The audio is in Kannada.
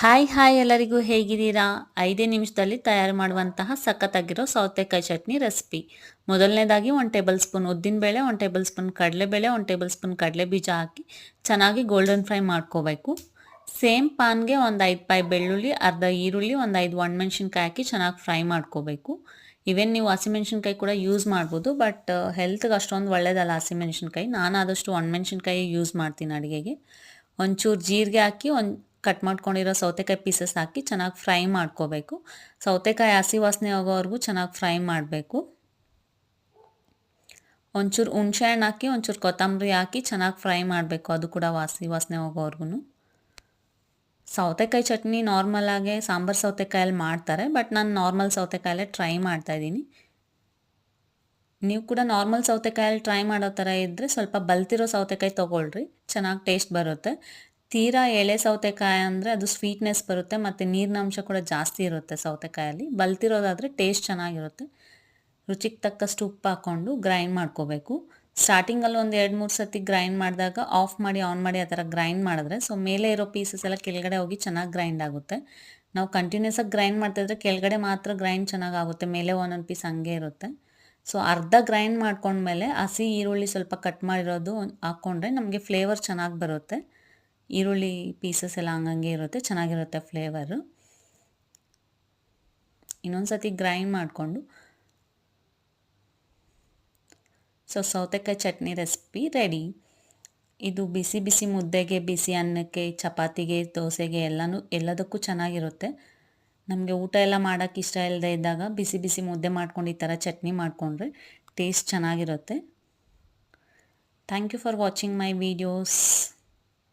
ಹಾಯ್ ಹಾಯ್ ಎಲ್ಲರಿಗೂ ಹೇಗಿದ್ದೀರಾ? ಐದೇ ನಿಮಿಷದಲ್ಲಿ ತಯಾರು ಮಾಡುವಂತಹ ಸಖತ್ತಾಗಿರೋ ಸೌತೆಕಾಯಿ ಚಟ್ನಿ ರೆಸಿಪಿ. ಮೊದಲನೇದಾಗಿ ಒಂದು ಟೇಬಲ್ ಸ್ಪೂನ್ ಉದ್ದಿನಬೇಳೆ ಒಂದು ಟೇಬಲ್ ಸ್ಪೂನ್ ಕಡಲೆಬೇಳೆ ಒಂದು ಟೇಬಲ್ ಸ್ಪೂನ್ ಕಡಲೆ ಬೀಜ ಹಾಕಿ ಚೆನ್ನಾಗಿ ಗೋಲ್ಡನ್ ಫ್ರೈ ಮಾಡ್ಕೋಬೇಕು. ಸೇಮ್ ಪಾನ್ಗೆ ಒಂದು ಐದು ಪಾಯಿ ಬೆಳ್ಳುಳ್ಳಿ, ಅರ್ಧ ಈರುಳ್ಳಿ, ಒಂದು ಐದು ಒಣಮೆಣ್ಸಿನ್ಕಾಯಿ ಹಾಕಿ ಚೆನ್ನಾಗಿ ಫ್ರೈ ಮಾಡ್ಕೋಬೇಕು. ಇವೇನು ನೀವು ಹಸಿಮೆಣ್ಸಿನ್ಕಾಯಿ ಕೂಡ ಯೂಸ್ ಮಾಡ್ಬೋದು ಬಟ್ ಹೆಲ್ತ್ಗೆ ಅಷ್ಟೊಂದು ಒಳ್ಳೇದಲ್ಲ ಹಸಿಮೆಣ್ಸಿನ್ಕಾಯಿ. ನಾನು ಆದಷ್ಟು ಒಣಮೆಣ್ಸಿನ್ಕಾಯಿ ಯೂಸ್ ಮಾಡ್ತೀನಿ ಅಡುಗೆಗೆ. ಒಂಚೂರು ಜೀರಿಗೆ ಹಾಕಿ ಒಂದು ಕಟ್ ಮಾಡ್ಕೊಂಡಿರೋ ಸೌತೆಕಾಯಿ ಪೀಸಸ್ ಹಾಕಿ ಚೆನ್ನಾಗಿ ಫ್ರೈ ಮಾಡ್ಕೋಬೇಕು. ಸೌತೆಕಾಯಿ ಹಸಿ ವಾಸನೆ ಹೋಗೋವರೆಗೂ ಚೆನ್ನಾಗಿ ಫ್ರೈ ಮಾಡಬೇಕು. ಒಂಚೂರು ಹುಣಸೆ ಹಣ್ಣು ಹಾಕಿ, ಒಂಚೂರು ಕೊತ್ತಂಬರಿ ಹಾಕಿ ಚೆನ್ನಾಗಿ ಫ್ರೈ ಮಾಡಬೇಕು. ಅದು ಕೂಡ ವಾಸಿ ವಾಸನೆ ಹೋಗೋವರೆಗೂ ಸೌತೆಕಾಯಿ ಚಟ್ನಿ ನಾರ್ಮಲಾಗೆ ಸಾಂಬಾರು ಸೌತೆಕಾಯಲ್ಲಿ ಮಾಡ್ತಾರೆ ಬಟ್ ನಾನು ನಾರ್ಮಲ್ ಸೌತೆಕಾಯಲ್ಲೇ ಟ್ರೈ ಮಾಡ್ತಾಯಿದ್ದೀನಿ ನೀವು ಕೂಡ ನಾರ್ಮಲ್ ಸೌತೆಕಾಯಲ್ಲಿ ಟ್ರೈ ಮಾಡೋ ಥರ ಇದ್ದರೆ ಸ್ವಲ್ಪ ಬಲ್ತಿರೋ ಸೌತೆಕಾಯಿ ತೊಗೊಳ್ರಿ, ಚೆನ್ನಾಗಿ ಟೇಸ್ಟ್ ಬರುತ್ತೆ. ತೀರಾ ಎಳೆ ಸೌತೆಕಾಯಿ ಅಂದರೆ ಅದು ಸ್ವೀಟ್ನೆಸ್ ಬರುತ್ತೆ, ಮತ್ತು ನೀರಿನ ಅಂಶ ಕೂಡ ಜಾಸ್ತಿ ಇರುತ್ತೆ ಸೌತೆಕಾಯಲ್ಲಿ. ಬಲ್ತಿರೋದಾದರೆ ಟೇಸ್ಟ್ ಚೆನ್ನಾಗಿರುತ್ತೆ. ರುಚಿಗೆ ತಕ್ಕಷ್ಟು ಉಪ್ಪು ಹಾಕ್ಕೊಂಡು ಗ್ರೈಂಡ್ ಮಾಡ್ಕೋಬೇಕು. ಸ್ಟಾರ್ಟಿಂಗಲ್ಲಿ ಒಂದು ಎರಡು ಮೂರು ಸತಿ ಗ್ರೈಂಡ್ ಮಾಡಿದಾಗ ಆಫ್ ಮಾಡಿ ಆನ್ ಮಾಡಿ ಆ ಥರ ಗ್ರೈಂಡ್ ಮಾಡಿದ್ರೆ ಸೊ ಮೇಲೆ ಇರೋ ಪೀಸಸ್ ಎಲ್ಲ ಕೆಳಗಡೆ ಹೋಗಿ ಚೆನ್ನಾಗಿ ಗ್ರೈಂಡ್ ಆಗುತ್ತೆ. ನಾವು ಕಂಟಿನ್ಯೂಸ್ ಆಗಿ ಗ್ರೈಂಡ್ ಮಾಡ್ತಾಯಿದ್ರೆ ಕೆಳಗಡೆ ಮಾತ್ರ ಗ್ರೈಂಡ್ ಚೆನ್ನಾಗಾಗುತ್ತೆ ಮೇಲೆ ಒಂದೊಂದು ಪೀಸ್ ಹಂಗೆ ಇರುತ್ತೆ. ಸೊ ಅರ್ಧ ಗ್ರೈಂಡ್ ಮಾಡ್ಕೊಂಡ್ಮೇಲೆ ಹಸಿ ಈರುಳ್ಳಿ ಸ್ವಲ್ಪ ಕಟ್ ಮಾಡಿರೋದು ಹಾಕ್ಕೊಂಡ್ರೆ ನಮಗೆ ಫ್ಲೇವರ್ ಚೆನ್ನಾಗಿ ಬರುತ್ತೆ. ಈರುಳ್ಳಿ ಪೀಸಸ್ ಎಲ್ಲ ಹಂಗಂಗೆ ಇರುತ್ತೆ, ಚೆನ್ನಾಗಿರುತ್ತೆ ಫ್ಲೇವರು ಇನ್ನೊಂದು ಸತಿ ಗ್ರೈಂಡ್ ಮಾಡಿಕೊಂಡು ಸೊ ಸೌತೆಕಾಯಿ ಚಟ್ನಿ ರೆಸಿಪಿ ರೆಡಿ ಇದು ಬಿಸಿ ಬಿಸಿ ಮುದ್ದೆಗೆ, ಬಿಸಿ ಅನ್ನಕ್ಕೆ, ಚಪಾತಿಗೆ, ದೋಸೆಗೆ ಎಲ್ಲನೂ, ಎಲ್ಲದಕ್ಕೂ ಚೆನ್ನಾಗಿರುತ್ತೆ. ನಮಗೆ ಊಟ ಎಲ್ಲ ಮಾಡೋಕ್ಕೆ ಇಷ್ಟ ಇಲ್ಲದೆ ಇದ್ದಾಗ ಬಿಸಿ ಬಿಸಿ ಮುದ್ದೆ ಮಾಡ್ಕೊಂಡು ಈ ಥರ ಚಟ್ನಿ ಮಾಡಿಕೊಂಡ್ರೆ ಟೇಸ್ಟ್ ಚೆನ್ನಾಗಿರುತ್ತೆ. Thank you for watching my videos